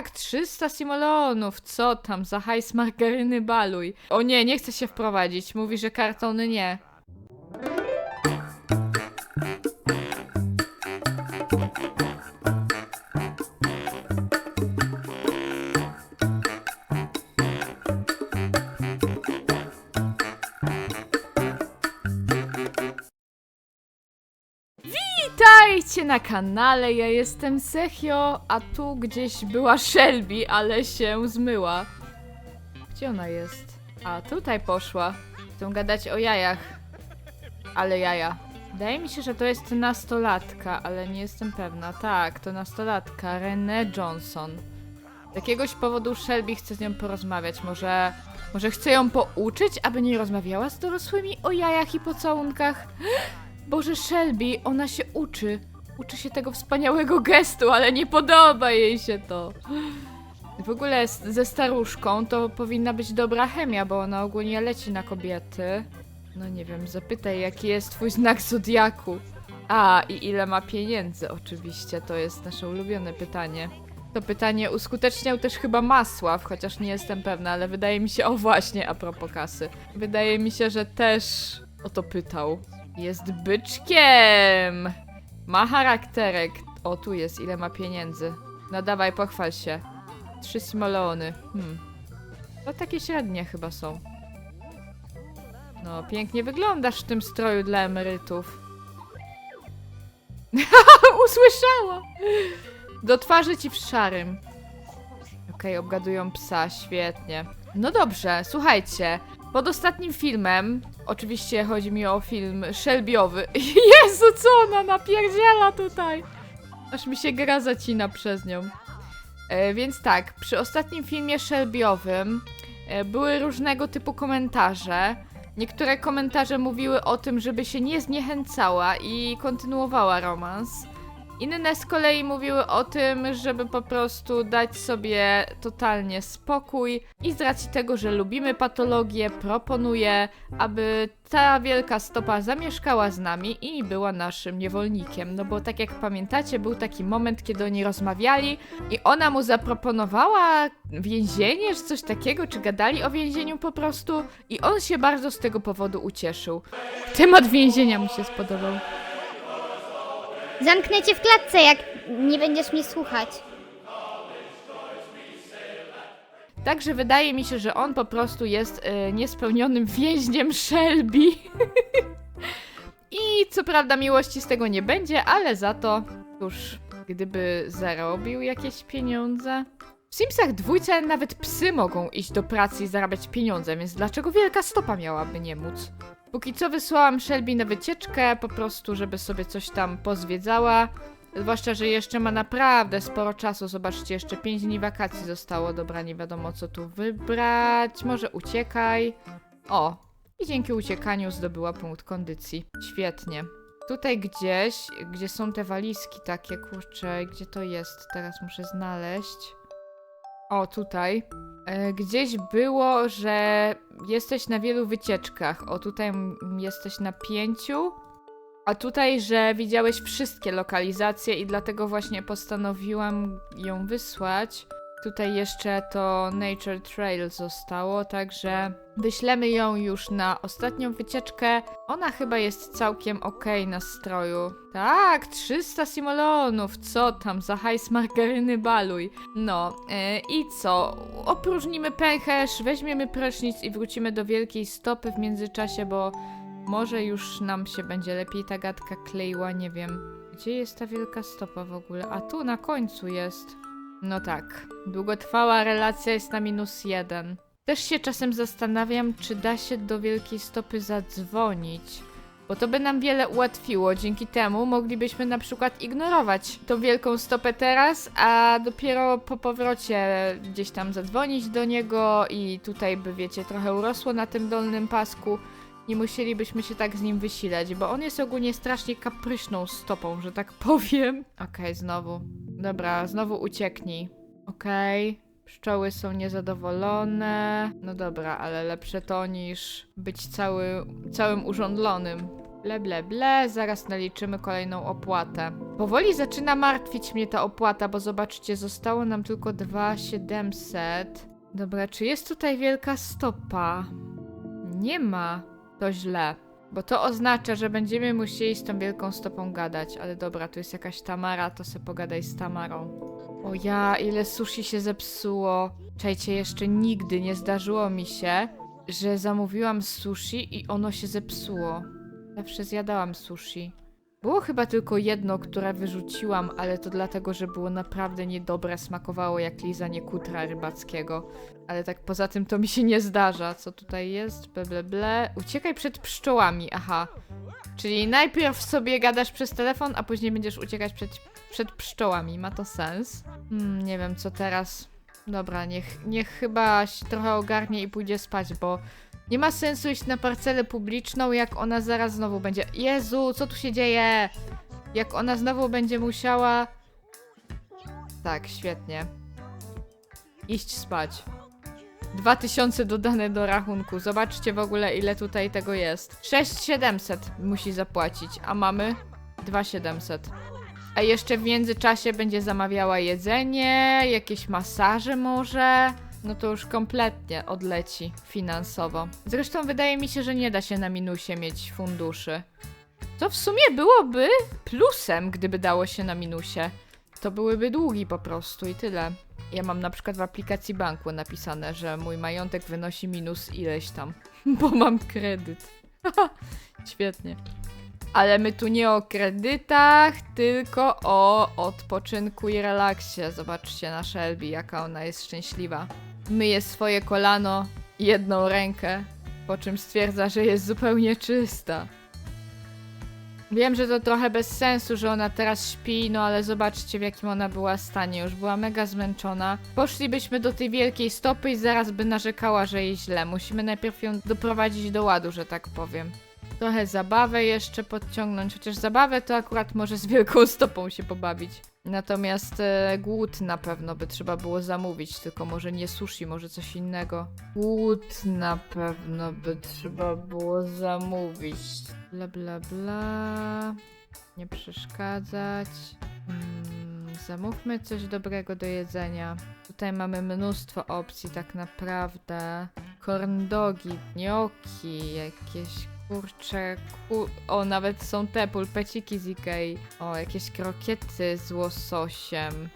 Tak, 300 simoleonów. Co tam, za hajs margaryny baluj. O nie, nie chce się wprowadzić. Mówi, że kartony nie. Na kanale, ja jestem Sechio, a tu gdzieś była Shelby, ale się zmyła. Gdzie ona jest? A, tutaj poszła. Chcę gadać o jajach. Ale jaja. Wydaje mi się, że to jest nastolatka, ale nie jestem pewna. Tak, to nastolatka, Renee Johnson. Z jakiegoś powodu Shelby chce z nią porozmawiać. Może, może chce ją pouczyć, aby nie rozmawiała z dorosłymi o jajach i pocałunkach? Boże, Shelby, ona się uczy. Uczy się tego wspaniałego gestu, ale nie podoba jej się to. W ogóle ze staruszką to powinna być dobra chemia, bo ona ogólnie leci na kobiety. No nie wiem, zapytaj, jaki jest twój znak zodiaku. A, i ile ma pieniędzy, oczywiście, to jest nasze ulubione pytanie. To pytanie uskuteczniał też chyba Masław, chociaż nie jestem pewna, ale wydaje mi się, o właśnie, a propos kasy. Wydaje mi się, że też o to pytał. Jest byczkiem! Ma charakterek. O, tu jest, ile ma pieniędzy. No dawaj, pochwal się. Trzy simoleony. Hmm. To takie średnie chyba są. No, pięknie wyglądasz w tym stroju dla emerytów. Usłyszała! Do twarzy ci w szarym. Okej, obgadują psa, świetnie. No dobrze, słuchajcie. Pod ostatnim filmem, oczywiście chodzi mi o film Shelbyowy. Jezu, co ona napierdziela tutaj? Aż mi się gra zacina przez nią. E, więc tak, przy ostatnim filmie Shelbyowym e, były różnego typu komentarze. Niektóre komentarze mówiły o tym, żeby się nie zniechęcała i kontynuowała romans. Inne z kolei mówiły o tym, żeby po prostu dać sobie totalnie spokój i z racji tego, że lubimy patologię, proponuję, aby ta wielka stopa zamieszkała z nami i była naszym niewolnikiem. No bo tak jak pamiętacie, był taki moment, kiedy oni rozmawiali i ona mu zaproponowała więzienie, czy coś takiego, czy gadali o więzieniu po prostu i on się bardzo z tego powodu ucieszył. Temat więzienia mu się spodobał. Zamknę cię w klatce, jak nie będziesz mnie słuchać. Także wydaje mi się, że on po prostu jest y, niespełnionym więźniem Shelby. I co prawda miłości z tego nie będzie, ale za to, cóż, gdyby zarobił jakieś pieniądze. W Simsach dwójce nawet psy mogą iść do pracy i zarabiać pieniądze, więc dlaczego wielka stopa miałaby nie móc? Póki co wysłałam Shelby na wycieczkę, po prostu, żeby sobie coś tam pozwiedzała. Zwłaszcza, że jeszcze ma naprawdę sporo czasu. Zobaczcie, jeszcze 5 dni wakacji zostało. Dobra, nie wiadomo co tu wybrać. Może uciekaj. O, i dzięki uciekaniu zdobyła punkt kondycji. Świetnie. Tutaj gdzieś, gdzie są te walizki takie, kurczę, gdzie to jest? Teraz muszę znaleźć. O, tutaj. E, Gdzieś było, że jesteś na wielu wycieczkach. O, tutaj jesteś na pięciu. A tutaj, że widziałeś wszystkie lokalizacje i dlatego właśnie postanowiłam ją wysłać. Tutaj jeszcze to Nature Trail zostało, także wyślemy ją już na ostatnią wycieczkę. Ona chyba jest całkiem okej na stroju. Tak, 300 simoleonów, co tam, za hajs margaryny baluj. No, yy, i co? Opróżnimy pęcherz, weźmiemy prysznic i wrócimy do wielkiej stopy w międzyczasie, bo może już nam się będzie lepiej ta gadka kleiła, nie wiem. Gdzie jest ta wielka stopa w ogóle? A tu na końcu jest. No tak. Długotrwała relacja jest na minus jeden. Też się czasem zastanawiam, czy da się do wielkiej stopy zadzwonić. Bo to by nam wiele ułatwiło. Dzięki temu moglibyśmy na przykład ignorować tą wielką stopę teraz, a dopiero po powrocie gdzieś tam zadzwonić do niego i tutaj by, wiecie, trochę urosło na tym dolnym pasku nie musielibyśmy się tak z nim wysilać, bo on jest ogólnie strasznie kapryśną stopą, że tak powiem. Okej, znowu. Dobra, znowu ucieknij. Okej. Pszczoły są niezadowolone. No dobra, ale lepsze to niż być cały, całym urządlonym. Ble, ble, ble, zaraz naliczymy kolejną opłatę. Powoli zaczyna martwić mnie ta opłata, bo zobaczcie, zostało nam tylko 2700. Dobra, czy jest tutaj wielka stopa? Nie ma. To źle. Bo to oznacza, że będziemy musieli z tą wielką stopą gadać. Ale dobra, tu jest jakaś Tamara, to se pogadaj z Tamarą. O ja, ile sushi się zepsuło. Czajcie, jeszcze nigdy nie zdarzyło mi się, że zamówiłam sushi i ono się zepsuło. Zawsze zjadałam sushi. Było chyba tylko jedno, które wyrzuciłam, ale to dlatego, że było naprawdę niedobre, smakowało jak lizanie kutra rybackiego. Ale tak poza tym to mi się nie zdarza. Co tutaj jest? Ble, ble, ble. Uciekaj przed pszczołami, aha. Czyli najpierw sobie gadasz przez telefon, a później będziesz uciekać przed, przed pszczołami. Ma to sens? Hmm, nie wiem, co teraz. Dobra, niech, niech chyba się trochę ogarnie i pójdzie spać, bo nie ma sensu iść na parcelę publiczną, jak ona zaraz znowu będzie. Jezu, co tu się dzieje? Jak ona znowu będzie musiała. Tak, świetnie. Iść spać. 2000 dodane do rachunku. Zobaczcie w ogóle, ile tutaj tego jest. 6700 musi zapłacić, a mamy 2700. A jeszcze w międzyczasie będzie zamawiała jedzenie, jakieś masaże może. No to już kompletnie odleci finansowo. Zresztą wydaje mi się, że nie da się na minusie mieć funduszy. To w sumie byłoby plusem, gdyby dało się na minusie. To byłyby długi po prostu i tyle. Ja mam na przykład w aplikacji banku napisane, że mój majątek wynosi minus ileś tam, bo mam kredyt. Świetnie. Ale my tu nie o kredytach, tylko o odpoczynku i relaksie. Zobaczcie na Shelby, jaka ona jest szczęśliwa. Myje swoje kolano i jedną rękę, po czym stwierdza, że jest zupełnie czysta. Wiem, że to trochę bez sensu, że ona teraz śpi, no ale zobaczcie w jakim ona była stanie. Już była mega zmęczona. Poszlibyśmy do tej wielkiej stopy i zaraz by narzekała, że jej źle. Musimy najpierw ją doprowadzić do ładu, że tak powiem. Trochę zabawę jeszcze podciągnąć, chociaż zabawę to akurat może z wielką stopą się pobawić. Natomiast e, głód na pewno by trzeba było zamówić, tylko może nie sushi, może coś innego. Głód na pewno by trzeba było zamówić. Bla bla bla. Nie przeszkadzać. Mm, zamówmy coś dobrego do jedzenia. Tutaj mamy mnóstwo opcji tak naprawdę. Corn dogi, gnocchi, jakieś kurcze, ku... o nawet są te pulpeciki z Ikei. O, jakieś krokiety z łososiem.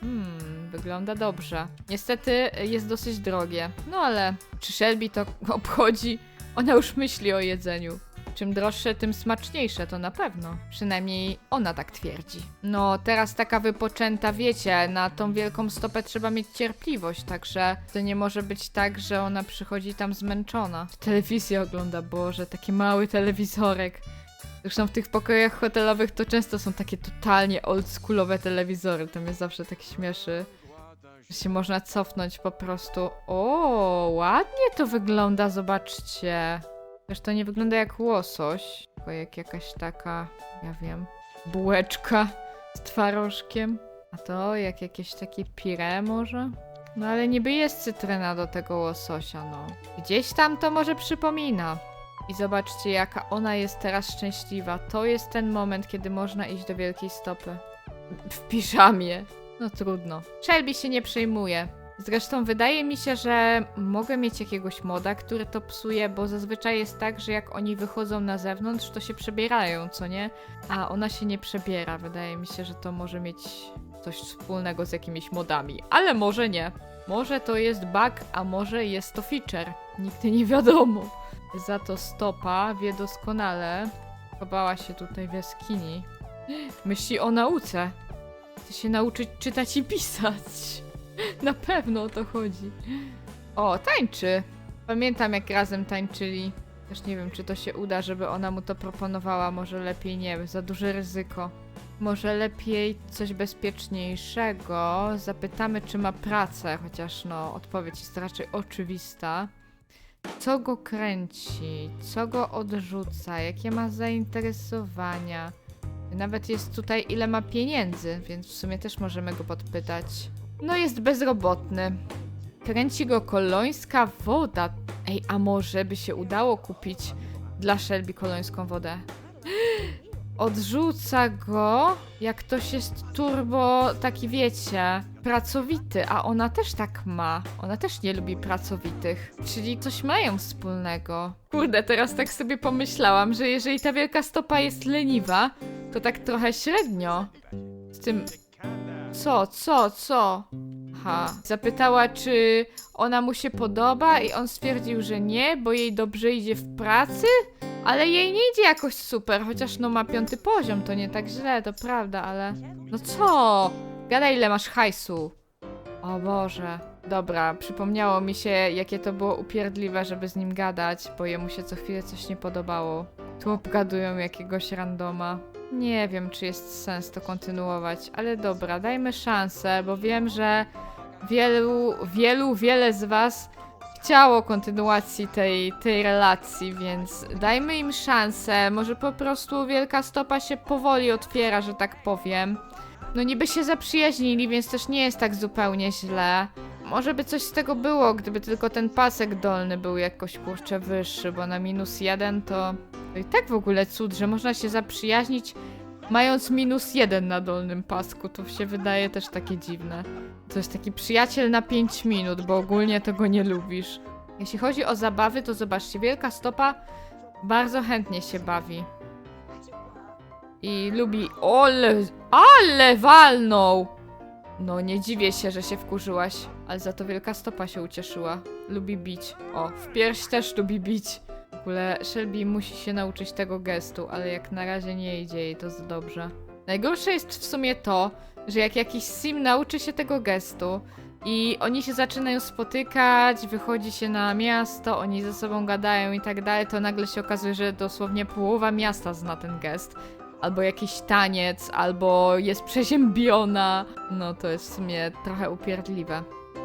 Hmm, wygląda dobrze. Niestety jest dosyć drogie. No ale czy Shelby to obchodzi? Ona już myśli o jedzeniu. Czym droższe, tym smaczniejsze, to na pewno. Przynajmniej ona tak twierdzi. No, teraz taka wypoczęta, wiecie, na tą wielką stopę trzeba mieć cierpliwość, także to nie może być tak, że ona przychodzi tam zmęczona. Telewizję ogląda, Boże, taki mały telewizorek. Zresztą w tych pokojach hotelowych to często są takie totalnie oldschoolowe telewizory, to mnie zawsze tak śmieszy. Że się można cofnąć po prostu. O, ładnie to wygląda, zobaczcie. Też to nie wygląda jak łosoś, tylko jak jakaś taka, ja wiem, bułeczka z twarożkiem. A to jak jakieś takie pire może? No ale niby jest cytryna do tego łososia, no. Gdzieś tam to może przypomina. I zobaczcie, jaka ona jest teraz szczęśliwa. To jest ten moment, kiedy można iść do wielkiej stopy. W piżamie. No trudno. Shelby się nie przejmuje. Zresztą wydaje mi się, że mogę mieć jakiegoś moda, który to psuje, bo zazwyczaj jest tak, że jak oni wychodzą na zewnątrz, to się przebierają, co nie? A ona się nie przebiera. Wydaje mi się, że to może mieć coś wspólnego z jakimiś modami. Ale może nie. Może to jest bug, a może jest to feature. Nigdy nie wiadomo. Za to stopa wie doskonale. Chowała się tutaj w jaskini. Myśli o nauce. Chce się nauczyć czytać i pisać. Na pewno o to chodzi. O, tańczy. Pamiętam jak razem tańczyli. Też nie wiem, czy to się uda, żeby ona mu to proponowała. Może lepiej nie wiem, za duże ryzyko. Może lepiej coś bezpieczniejszego. Zapytamy, czy ma pracę, chociaż no, odpowiedź jest raczej oczywista. Co go kręci? Co go odrzuca? Jakie ma zainteresowania? Nawet jest tutaj, ile ma pieniędzy, więc w sumie też możemy go podpytać. No, jest bezrobotny. Kręci go kolońska woda. Ej, a może by się udało kupić dla Shelby kolońską wodę? odrzuca go, jak ktoś jest turbo, taki wiecie, pracowity, a ona też tak ma. Ona też nie lubi pracowitych. Czyli coś mają wspólnego. Kurde, teraz tak sobie pomyślałam, że jeżeli ta wielka stopa jest leniwa, to tak trochę średnio. Z tym. Co, co, co? Aha. Zapytała, czy ona mu się podoba, i on stwierdził, że nie, bo jej dobrze idzie w pracy? Ale jej nie idzie jakoś super, chociaż no ma piąty poziom, to nie tak źle, to prawda, ale... No co? Gadaj ile masz hajsu. O Boże. Dobra, przypomniało mi się, jakie to było upierdliwe, żeby z nim gadać, bo jemu się co chwilę coś nie podobało. Tu obgadują jakiegoś randoma. Nie wiem, czy jest sens to kontynuować, ale dobra, dajmy szansę, bo wiem, że wielu, wielu, wiele z was chciało kontynuacji tej, tej relacji, więc dajmy im szansę. Może po prostu wielka stopa się powoli otwiera, że tak powiem. No niby się zaprzyjaźnili, więc też nie jest tak zupełnie źle. Może by coś z tego było, gdyby tylko ten pasek dolny był jakoś kurczę wyższy, bo na minus jeden to, to i tak w ogóle cud, że można się zaprzyjaźnić mając minus jeden na dolnym pasku. To się wydaje też takie dziwne. To jest taki przyjaciel na 5 minut, bo ogólnie to go nie lubisz. Jeśli chodzi o zabawy, to zobaczcie, wielka stopa bardzo chętnie się bawi. I lubi. Ole, ale walnął! No, nie dziwię się, że się wkurzyłaś, ale za to wielka stopa się ucieszyła. Lubi bić. O, w pierś też lubi bić. W ogóle Shelby musi się nauczyć tego gestu, ale jak na razie nie idzie jej to za dobrze. Najgorsze jest w sumie to, że jak jakiś sim nauczy się tego gestu i oni się zaczynają spotykać, wychodzi się na miasto, oni ze sobą gadają i tak dalej, to nagle się okazuje, że dosłownie połowa miasta zna ten gest. Albo jakiś taniec, albo jest przeziębiona. No to jest w sumie trochę upierdliwe.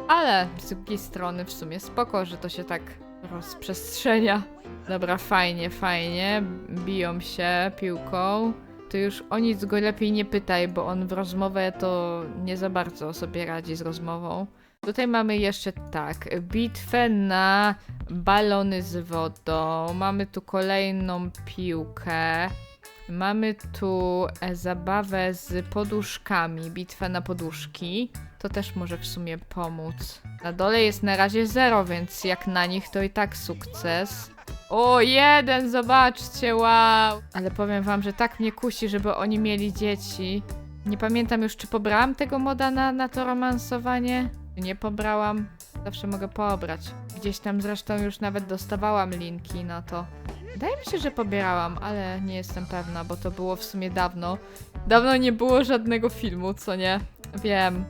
Ale z drugiej strony w sumie spoko, że to się tak rozprzestrzenia. Dobra, fajnie, fajnie. Biją się piłką. To już o nic go lepiej nie pytaj, bo on w rozmowę to nie za bardzo sobie radzi z rozmową. Tutaj mamy jeszcze tak, bitwę na balony z wodą. Mamy tu kolejną piłkę. Mamy tu e, zabawę z poduszkami, bitwę na poduszki. To też może w sumie pomóc. Na dole jest na razie zero, więc jak na nich to i tak sukces. O, jeden, zobaczcie, wow! Ale powiem wam, że tak mnie kusi, żeby oni mieli dzieci. Nie pamiętam już, czy pobrałam tego moda na, na to romansowanie. Nie pobrałam. Zawsze mogę pobrać. Gdzieś tam zresztą już nawet dostawałam linki na to. Wydaje mi się, że pobierałam, ale nie jestem pewna, bo to było w sumie dawno. Dawno nie było żadnego filmu, co nie? Wiem.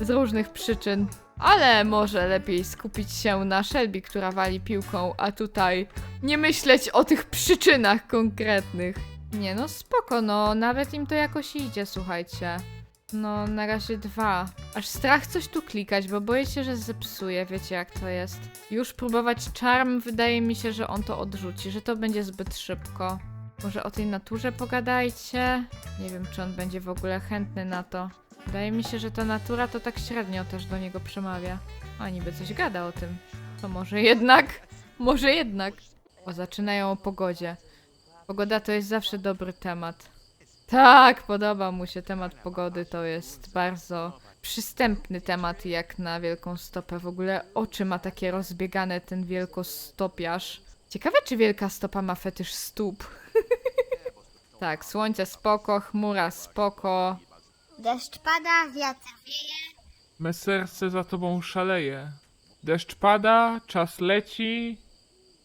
Z różnych przyczyn. Ale może lepiej skupić się na Shelby, która wali piłką, a tutaj nie myśleć o tych przyczynach konkretnych. Nie no, spoko, no, nawet im to jakoś idzie, słuchajcie. No, na razie dwa. Aż strach coś tu klikać, bo boję się, że zepsuje, wiecie jak to jest. Już próbować charm, wydaje mi się, że on to odrzuci, że to będzie zbyt szybko. Może o tej naturze pogadajcie? Nie wiem, czy on będzie w ogóle chętny na to. Wydaje mi się, że ta natura to tak średnio też do niego przemawia. A niby coś gada o tym. To może jednak, może jednak. O, zaczynają o pogodzie. Pogoda to jest zawsze dobry temat. Tak, podoba mu się temat pogody. To jest bardzo przystępny temat jak na wielką stopę. W ogóle oczy ma takie rozbiegane ten wielkostopiarz. Ciekawe, czy wielka stopa ma fetysz stóp. tak, słońce spoko, chmura spoko. Deszcz pada, wiatr wieje. Me serce za tobą szaleje. Deszcz pada, czas leci.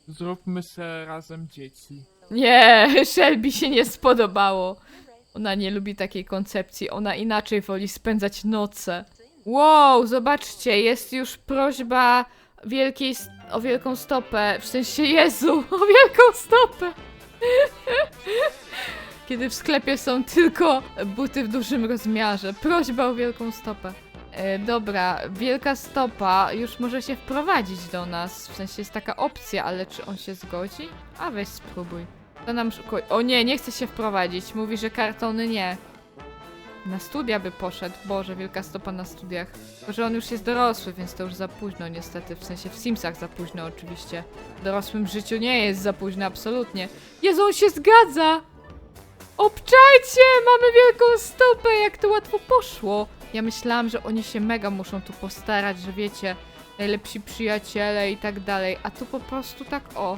Zróbmy se razem dzieci. Nie, Shelby się nie spodobało. Ona nie lubi takiej koncepcji, ona inaczej woli spędzać noce. Wow, zobaczcie, jest już prośba wielkiej, o wielką stopę, w sensie Jezu, o wielką stopę. Kiedy w sklepie są tylko buty w dużym rozmiarze. Prośba o wielką stopę. E, dobra, wielka stopa już może się wprowadzić do nas. W sensie jest taka opcja, ale czy on się zgodzi? A weź spróbuj. To nam szko- O nie, nie chce się wprowadzić. Mówi, że kartony nie. Na studia by poszedł. Boże, wielka stopa na studiach. Tylko, że on już jest dorosły, więc to już za późno niestety. W sensie w Simsach za późno oczywiście. W dorosłym życiu nie jest za późno, absolutnie. Jezu, on się zgadza! Obczajcie! Mamy wielką stopę! Jak to łatwo poszło! Ja myślałam, że oni się mega muszą tu postarać, że wiecie, najlepsi przyjaciele i tak dalej, a tu po prostu tak o.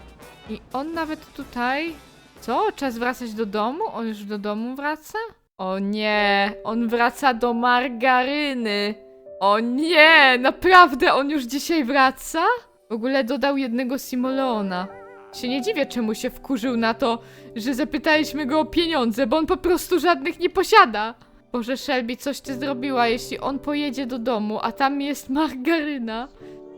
I on nawet tutaj... Co? Czas wracać do domu? On już do domu wraca? O nie, on wraca do margaryny. O nie, naprawdę on już dzisiaj wraca? W ogóle dodał jednego Simoleona. Się nie dziwię, czemu się wkurzył na to, że zapytaliśmy go o pieniądze, bo on po prostu żadnych nie posiada. Boże, Shelby, coś ty zrobiła, jeśli on pojedzie do domu, a tam jest margaryna.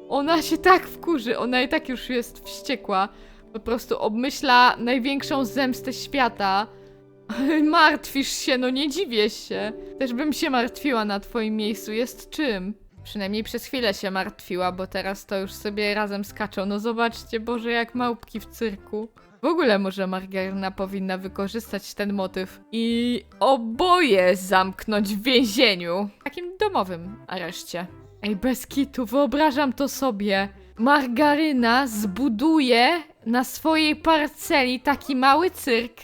Ona się tak wkurzy, ona i tak już jest wściekła. Po prostu obmyśla największą zemstę świata. Martwisz się, no nie dziwię się. Też bym się martwiła na twoim miejscu, jest czym. Przynajmniej przez chwilę się martwiła, bo teraz to już sobie razem skaczą. No zobaczcie, Boże, jak małpki w cyrku. W ogóle może Margaryna powinna wykorzystać ten motyw i oboje zamknąć w więzieniu. Takim domowym areszcie. Ej, bez kitu, wyobrażam to sobie. Margaryna zbuduje na swojej parceli taki mały cyrk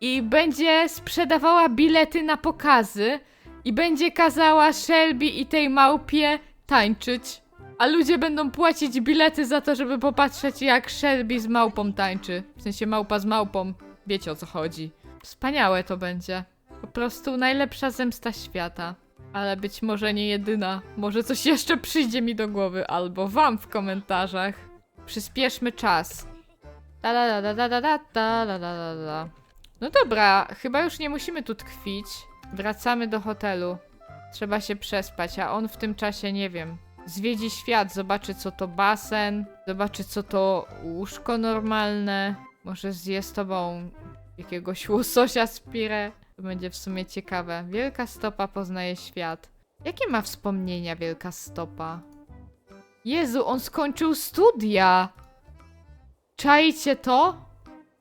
i będzie sprzedawała bilety na pokazy i będzie kazała Shelby i tej małpie tańczyć. A ludzie będą płacić bilety za to, żeby popatrzeć jak Shelby z małpą tańczy. W sensie małpa z małpą. Wiecie o co chodzi. Wspaniałe to będzie. Po prostu najlepsza zemsta świata. Ale być może nie jedyna. Może coś jeszcze przyjdzie mi do głowy, albo wam w komentarzach. Przyspieszmy czas. Da da da da da da da da da da. No dobra, chyba już nie musimy tu tkwić. Wracamy do hotelu. Trzeba się przespać, a on w tym czasie nie wiem. Zwiedzi świat, zobaczy co to basen, zobaczy co to łóżko normalne. Może zje z tobą jakiegoś łososia z pire. To będzie w sumie ciekawe. Wielka stopa poznaje świat. Jakie ma wspomnienia Wielka Stopa? Jezu, on skończył studia! Czajcie to?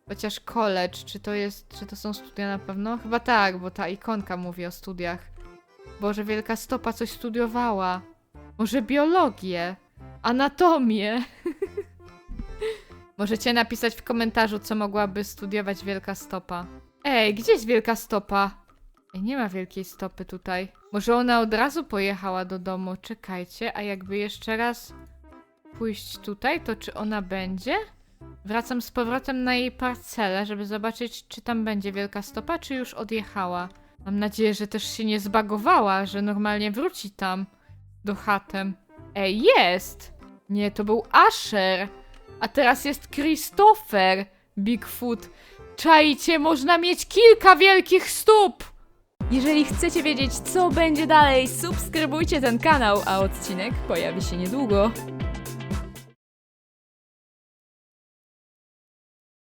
Chociaż college, czy to jest, czy to są studia na pewno? Chyba tak, bo ta ikonka mówi o studiach. Boże, Wielka Stopa coś studiowała. Może biologię, anatomię. Możecie napisać w komentarzu, co mogłaby studiować Wielka Stopa. Ej, gdzie jest Wielka Stopa? Ej, nie ma Wielkiej Stopy tutaj. Może ona od razu pojechała do domu? Czekajcie, a jakby jeszcze raz pójść tutaj, to czy ona będzie? Wracam z powrotem na jej parcelę, żeby zobaczyć, czy tam będzie Wielka Stopa, czy już odjechała. Mam nadzieję, że też się nie zbagowała, że normalnie wróci tam do chatem. Ej, jest! Nie, to był Asher. A teraz jest Christopher Bigfoot. Czajcie, można mieć kilka wielkich stóp! Jeżeli chcecie wiedzieć, co będzie dalej, subskrybujcie ten kanał, a odcinek pojawi się niedługo.